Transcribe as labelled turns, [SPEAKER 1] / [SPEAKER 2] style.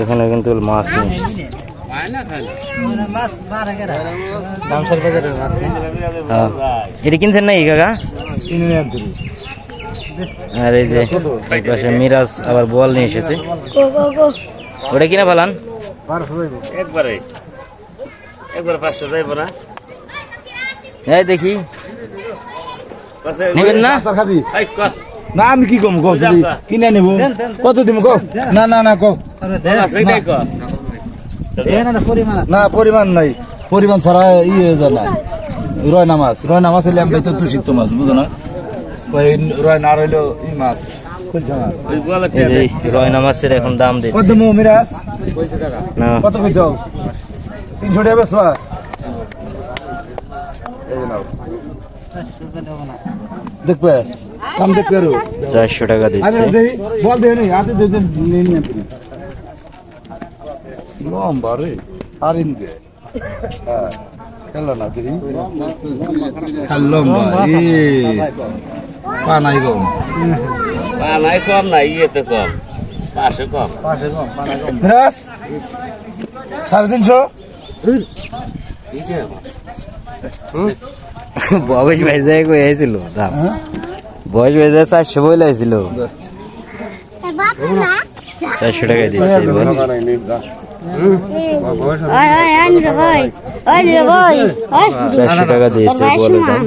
[SPEAKER 1] এখানে কিন্তু মাছ নেই। হ্যাঁ। এটা কিনছেন কাকা? আর এই যে এই পাশে মিরাজ আবার বল নিয়ে এসেছে। ওটা কিনা ফালান
[SPEAKER 2] একবারে। একবার পাঁচশো যাইব না?
[SPEAKER 1] এই দেখি। নেবেন না?
[SPEAKER 3] খাবি। না আমি কি কম? যদি কিনে নেব কত দিব কও? না না না
[SPEAKER 2] কর
[SPEAKER 3] না পরিমাণ নাই। পরিমাণ ছাড়া ই হয়ে যায় না। রয় না মাছ রয় না মাছ হলে আমি তো তুষিত মাছ বুঝো না? রয় না রইল ই মাছ।
[SPEAKER 1] রয়না মাছের এখন দাম
[SPEAKER 3] কত
[SPEAKER 1] দিচ্ছে
[SPEAKER 3] মিরাজ?
[SPEAKER 1] না।
[SPEAKER 3] কত কইছ তিনশো টাকা বেসবা এই নাও। দেখবে? দাম দেখবে আরও।
[SPEAKER 1] চারশো টাকা দিচ্ছে।
[SPEAKER 3] বল দে নি হাতে দে দে নিয়ে নিয়ে লম্বা রে। আর ইনকে হ্যাঁ খেলো না তুই লম্বা এ পা নাই গো
[SPEAKER 2] পা নাই কম নাই ইয়েতে কম। পাঁচশো কম।
[SPEAKER 3] মিরাজ সাড়ে তিনশো?
[SPEAKER 1] বয়স ভাইজাই কই আইছিল দাম। বয়স ভাইজাই চারশো বইলে আইছিল চারশো টাকা
[SPEAKER 4] ওই
[SPEAKER 1] চারশো টাকা দিয়েছে দাম